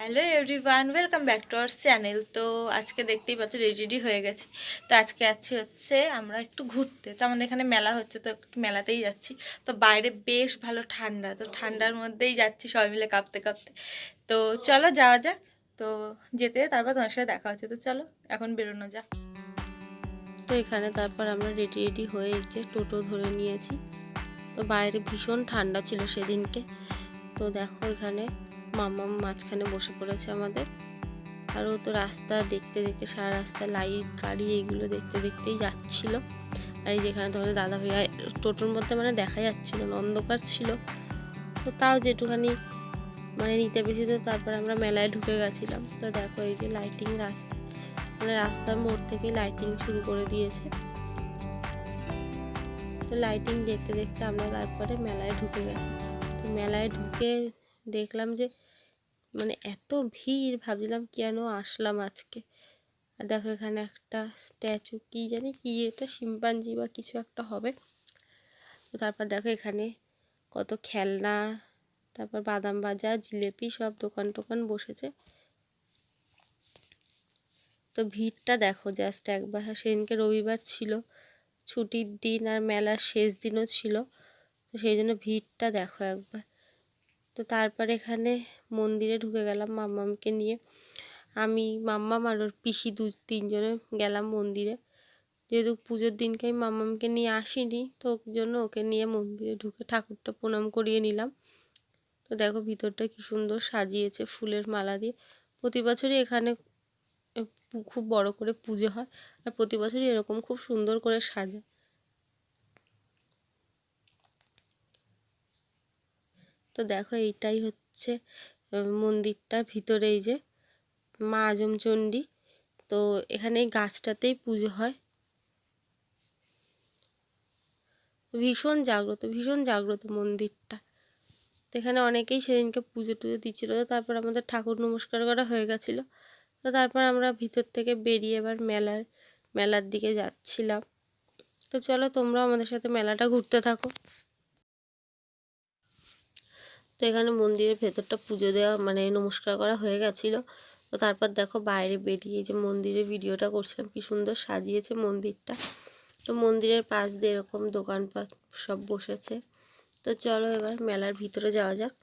Hello everyone welcome back to our channel তো আজকে দেখতেই পাচ্ছ রেডি হয়ে গেছি। তো আজকে যাচ্ছি হচ্ছে, আমরা একটু ঘুরতে। তো আমাদের এখানে মেলা হচ্ছে, তো একটু মেলাতেই যাচ্ছি। তো বাইরে বেশ ভালো ঠান্ডা। তো ঠান্ডার মধ্যেই যাচ্ছি সবাই মিলে কাঁপতে কাঁপতে। তো চলো যাওয়া যাক। তো যেতে, তারপর তোমার সাথে দেখা হচ্ছে। তো চলো, এখন বেরোনো যাক। তো এখানে তারপর আমরা রেডি রেডি হয়ে যে টোটো ধরে নিয়েছি। তো বাইরে ভীষণ ঠান্ডা ছিল সেদিনকে। তো দেখো এখানে মামা মাঝখানে বসে পড়েছে আমাদের। আর ও তো রাস্তা দেখতে দেখতে, সারা রাস্তা লাইট, গাড়ি এগুলো দেখতে দেখতেই যাচ্ছিল। আর যেখানে তোমাদের দাদা ভাইয়া, টোটোর মধ্যে মানে দেখা যাচ্ছিল না, অন্ধকার ছিল। তো তাও যেটুখানি মানে নিতে পেরেছি, তো তারপর আমরা মেলায় ঢুকে গেছিলাম। তো দেখো এই যে লাইটিং রাস্তা মানে রাস্তার মোড় থেকেই লাইটিং শুরু করে দিয়েছে। তো লাইটিং দেখতে দেখতে আমরা তারপরে মেলায় ঢুকে গেছি। তো মেলায় ঢুকে দেখলাম যে মানে এত ভিড়, ভাবছিলাম কেন আসলাম আজকে? আর দেখো এখানে একটা স্ট্যাচু, কি জানি কি এটা, শিম্পাঞ্জি বা কিছু একটা হবে। তো তারপর দেখো এখানে কত খেলনা, তারপর বাদাম ভাজা, জিলেপি সব দোকান টোকান বসেছে। তো ভিড়টা দেখো জাস্ট একবার, সেদিনকে রবিবার ছিল, ছুটির দিন আর মেলার শেষ দিনও ছিল। তো সেই জন্য ভিড়টা দেখো একবার। তো তারপরে এখানে মন্দিরে ঢুকে গেলাম মাম্মামকে নিয়ে। আমি, মাম্মাম আর ওর পিসি দু, তিনজনে গেলাম মন্দিরে। যেহেতু পুজোর দিনকে আমি মাম্মামকে নিয়ে আসিনি, তো ওর জন্য ওকে নিয়ে মন্দিরে ঢুকে ঠাকুরটা প্রণাম করিয়ে নিলাম। তো দেখো ভিতরটা কি সুন্দর সাজিয়েছে ফুলের মালা দিয়ে। প্রতি বছরই এখানে খুব বড় করে পুজো হয়। আর প্রতি বছরই এরকম খুব সুন্দর করে সাজায়। তো দেখো এইটাই হচ্ছে আহ, মন্দিরটার ভিতরে এই যে মা আজমচণ্ডী তো এখানে গাছটাতেই পুজো হয়। ভীষণ জাগ্রত ভীষণ জাগ্রত মন্দিরটা। তো এখানে অনেকেই সেদিনকে পুজো টুজো দিচ্ছিল। তারপর আমাদের ঠাকুর নমস্কার করা হয়ে গেছিল। তো তারপর আমরা ভিতর থেকে বেরিয়ে এবার মেলার মেলার দিকে যাচ্ছিলাম। তো চলো তোমরাও আমাদের সাথে মেলাটা ঘুরতে থাকো। তো এখানে মন্দিরের ভেতরটা পুজো দেওয়া মানে নমস্কার করা হয়ে গেছিল। তো তারপর দেখো বাইরে বেরিয়ে যে মন্দিরের ভিডিওটা করছিলাম, কি সুন্দর সাজিয়েছে মন্দিরটা। তো মন্দিরের পাশ দিয়ে এরকম দোকানপাট সব বসেছে। তো চলো এবার মেলার ভিতরে যাওয়া যাক।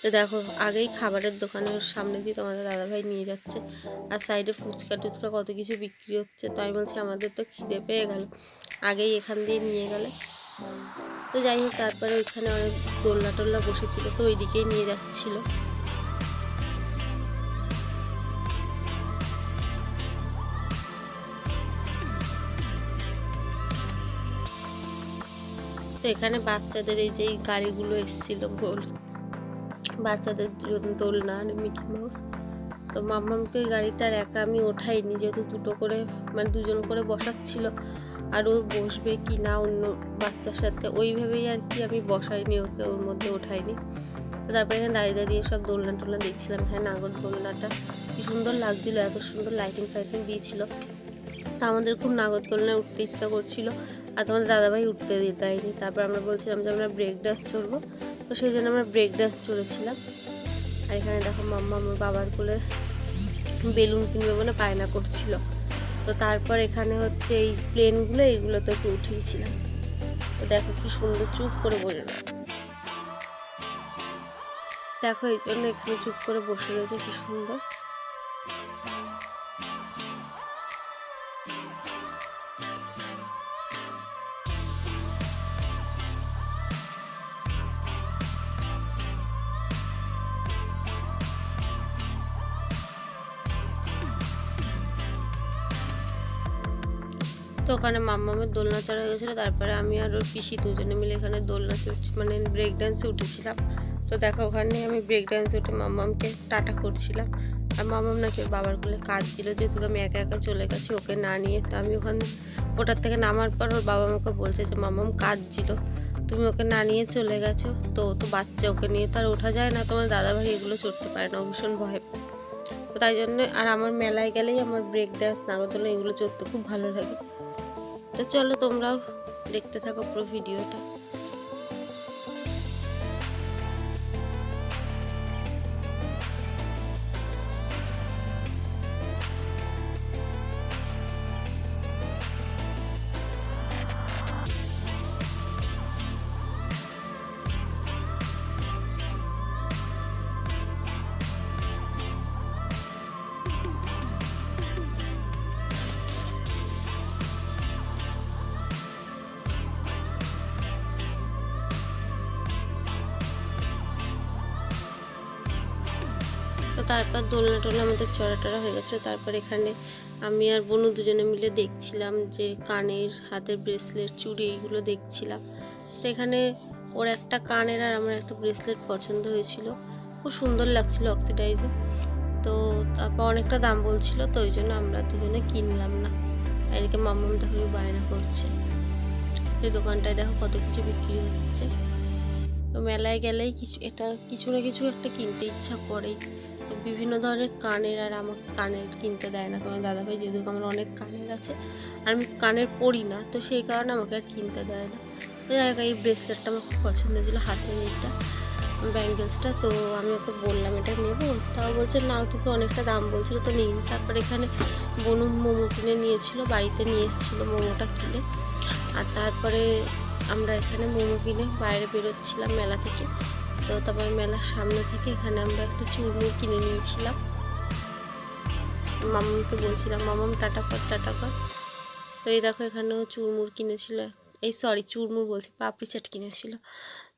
তো দেখো আগেই খাবারের দোকানের সামনে দিয়ে তোমাদের দাদাভাই নিয়ে যাচ্ছে। আর সাইডে ফুচকা টুচকা কত কিছু বিক্রি হচ্ছে, তো আমি বলছি আমাদের তো খিদে পেয়ে গেল। আগেই এখান দিয়ে নিয়ে গেলে। তো যাই হোক, তারপরে ওইখানে অনেক দোলনা টোলনা বসেছিল, তো ওই দিকেই নিয়ে যাচ্ছিল। তো এখানে বাচ্চাদের এই যে গাড়িগুলো এসেছিল গোল, বাচ্চাদের দোলনা মিকি মাউস। তো মাম্মামকে ওই গাড়িটার একা আমি ওঠাইনি, যেহেতু দুটো করে মানে দুজন করে বসাচ্ছিল। আর ও বসবে কি না অন্য বাচ্চার সাথে, ওইভাবেই আর কি আমি বসাইনি ওকে, ওর মধ্যে ওঠাইনি। তো তারপরে এখানে দাঁড়িয়ে দাঁড়িয়ে সব দোলনা টোলনা দেখছিলাম। হ্যাঁ নাগর দোলনাটা কি সুন্দর লাগছিল, এত সুন্দর লাইটিং ফাইটিং দিয়েছিল। তা আমাদের খুব নাগর দোলনায় উঠতে ইচ্ছা করছিল, আর তোমাদের দাদাভাই উঠতে দেয়নি। তারপর আমরা বলছিলাম যে আমরা ব্রেক ডান্স চড়বো। তো সেই জন্য আমরা ব্রেক ডান্স চড়েছিলাম। আর এখানে দেখো মাম্মা, আমার বাবার কোলে বেলুন কিনবে বলে পায়না করছিল। তো তারপর এখানে হচ্ছে এই প্লেনগুলো এইগুলো একটু উঠিয়েছিলাম তো দেখো কি সুন্দর চুপ করে বসে দেখো এই জন্য এখানে চুপ করে বসে রয়েছে, কি সুন্দর। তো ওখানে মাম্মামের দোলনা চড়া গেছিল তারপরে আমি আর ওর পিসি দুজনে মিলে এখানে দোলনা চড়ছি মানে ব্রেক ডান্সে উঠেছিলাম। তো দেখো ওখানে আমি ব্রেক ডান্সে উঠে মাম্মামকে টাটা করছিলাম। আর মামাম নাকি বাবার কোলে কাজ ছিল যেহেতু আমি একা একা চলে গেছি, ওকে না নিয়ে। তো আমি ওখানে, ওটার থেকে নামার পর ওর বাবা আমাকে বলছে যে মামাম কাজ ছিল তুমি ওকে না নিয়ে চলে গেছো, তো তো বাচ্চা ওকে নিয়ে, তো আর ওঠা যায় না, তোমার দাদাভাই এগুলো চড়তে পারে না ভীষণ ভয় পায়। তো তাই জন্য, আর আমার মেলায় গেলেই আমার ব্রেক ডান্স নাগরদোলনা এগুলো চড়তে খুব ভালো লাগে। তো চলো তোমরাও দেখতে থাকো পুরো ভিডিওটা। তারপর দোলনা টোলনা আমাদের চড়া টড়া হয়ে গেছিল। তারপর এখানে আমি আর বোনু দুজনে মিলে দেখছিলাম যে কানের হাতের ব্রেসলেট, চুড়ি এইগুলো দেখছিলাম। তো এখানে ওর একটা কানের আর আমার একটা ব্রেসলেট পছন্দ হয়েছিল। খুব সুন্দর লাগছিল অক্সিডাইজে। তো তারপর অনেকটা দাম বলছিল, তো ওই জন্য আমরা দুজনে কিনলাম না। এদিকে দেখো কি বায়না করছে। এই দোকানটায় দেখো কত কিছু বিক্রি হচ্ছে। তো মেলায় গেলেই কিছু, এটা কিছু না কিছু একটা কিনতে ইচ্ছা করেই। বিভিন্ন ধরনের কানের আর আমাকে কানের কিনতে দেয় না। কারণ দাদাভাই যেহেতু আমার অনেক কানের আছে আর আমি কানের পরি না তো সেই কারণে আমাকে আর কিনতে দেয় না। হোক, এই ব্রেসলেটটা আমার খুব পছন্দ ছিল হাতের এইটা ব্যাঙ্গেলসটা তো আমি ওকে বললাম এটা নেব। তাও বলছে না কিন্তু অনেকটা দাম বলছিল তো নিন। তারপর এখানে বনু মোমো কিনে নিয়েছিল বাড়িতে নিয়ে এসেছিল মোমোটা কিনে। আর তারপরে আমরা এখানে মোমো কিনে বাইরে বেরোচ্ছিলাম মেলা থেকে। তো তারপর মেলার সামনে থেকে এখানে আমরা একটা চুরমুর কিনে নিয়েছিলাম। মামামকে বলছিলাম মামাম টাটা কর টাটা কর। তো এই দেখো এখানেও চুরমুর কিনেছিল। এই সরি চুরমুর বলছি, পাপড়ি চাট কিনেছিল।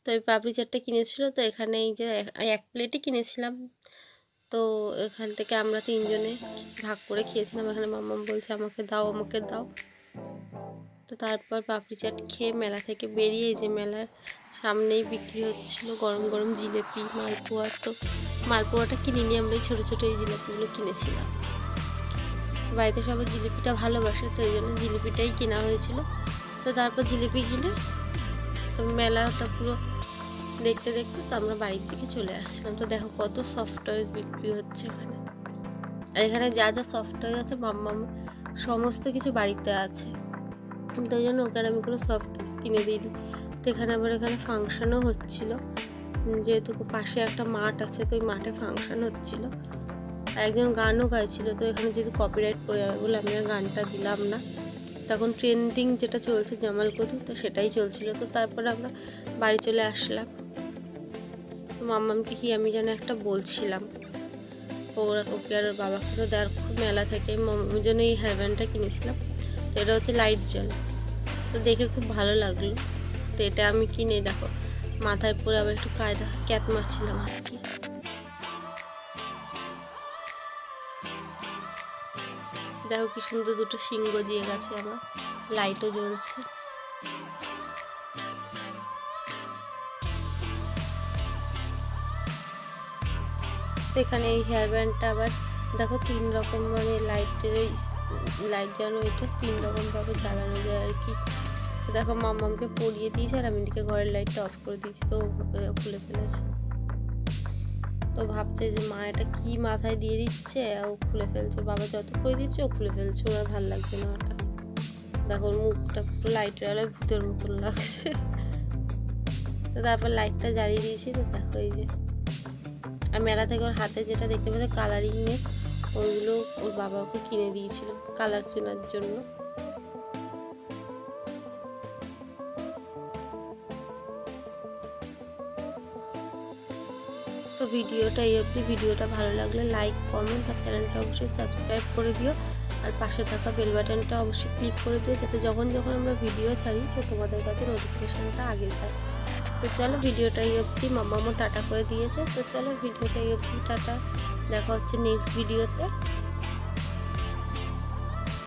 তো এই পাপড়ি চাটটা কিনেছিল, তো এখানে এই যে এক- প্লেটই কিনেছিলাম। তো এখান থেকে আমরা তিনজনে ভাগ করে খেয়েছিলাম। এখানে মাম্মাম বলছে, আমাকে দাও আমাকে দাও। তো তারপর পাপড়ি চাট খেয়ে মেলা থেকে বেরিয়ে যে মেলার সামনেই বিক্রি হচ্ছিল গরম গরম জিলেপি, মালপোয়া। তো মালপোয়াটা কিনে নিয়ে আমরা এই ছোটো ছোটো এই জিলেপিগুলো কিনেছিলাম। বাড়িতে সবাই জিলিপিটা ভালোবাসে, তো এই জন্য জিলিপিটাই কেনা হয়েছিল। তো তারপর জিলিপি কিনে তো মেলাটা পুরো দেখতে দেখতে তো আমরা বাড়ির দিকে চলে আসছিলাম তো দেখো কত সফট টয়েস বিক্রি হচ্ছে এখানে। আর এখানে যা যা সফট টয়েস আছে, মাম্মাম সমস্ত কিছু বাড়িতে আছে। তো ওই জন্য ওকে আর আমি কোনো সফট কিনে দিইনি। তো এখানে আবার এখানে ফাংশনও হচ্ছিল। যেহেতু পাশে একটা মাঠ আছে, তো ওই মাঠে ফাংশন হচ্ছিল। একজন গানও গাইছিল, তো এখানে যেহেতু কপিরাইট পড়ে যাবে বলে আমি আর গানটা দিলাম না। তখন ট্রেন্ডিং যেটা চলছে জামাল কদু, তো সেটাই চলছিল। তো তারপরে আমরা বাড়ি চলে আসলাম। তো মাম্মামকে কি আমি যেন একটা বলছিলাম। ওরা ওকে আর বাবাকে তো দেওয়ার খুব মেলা থেকে মামার জন্য এই হেয়ার ব্যান্ডটা কিনেছিলাম। এটা হচ্ছে লাইট জল তো দেখে খুব ভালো লাগল। তো এটা আমি কিনে, দেখো, মাথায় পরে আবার একটু কায়দা ক্যাত মারছিলাম আর কি। দেখো কি সুন্দর দুটো সিংহ গজিয়ে গেছে আমার লাইটও জ্বলছে। এখানে এই হেয়ার ব্যান্ডটা আবার দেখো তিন রকম মানে লাইটের লাইট যেন এটা, তিন রকম ভাবে জ্বালানো যায় আর কি। দেখো মাম্মামকে পরিয়ে দিয়েছে আর আমি এদিকে ঘরের লাইটটা অফ করে দিয়েছি, তো খুলে ফেলেছে। তো ভাবছে যে মা এটা কি মাথায় দিয়ে দিচ্ছে? ও খুলে ফেলছে বাবা যত করে দিচ্ছে ও খুলে ফেলছে, ওর আর ভালো লাগছে না ওটা। দেখো মুখটা পুরো লাইটের আলোয় ভূতের মতন লাগছে। তো তারপর লাইটটা জ্বালিয়ে দিয়েছি, তো দেখো এই যে আর মেলা থেকে ওর হাতে যেটা দেখতে পাচ্ছ কালারিং নেই ওইগুলো ওর বাবা ওকে কিনে দিয়েছিল কালার চেনার জন্য। তো ভিডিওটা এই অবধি। ভিডিওটা ভালো লাগলে লাইক কমেন্ট আর চ্যানেলটা অবশ্যই সাবস্ক্রাইব করে দিও। আর পাশে থাকা বেল বাটনটা অবশ্যই ক্লিক করে দিও, যাতে যখন যখন আমরা ভিডিও ছাড়ি, তো তোমাদের কাছে নোটিফিকেশানটা আগে থাকে। তো চলো ভিডিওটাই অবধি। মামামও টাটা করে দিয়েছে। তো চলো ভিডিওটাই অবধি, টাটা। দেখা হচ্ছে নেক্সট ভিডিওতে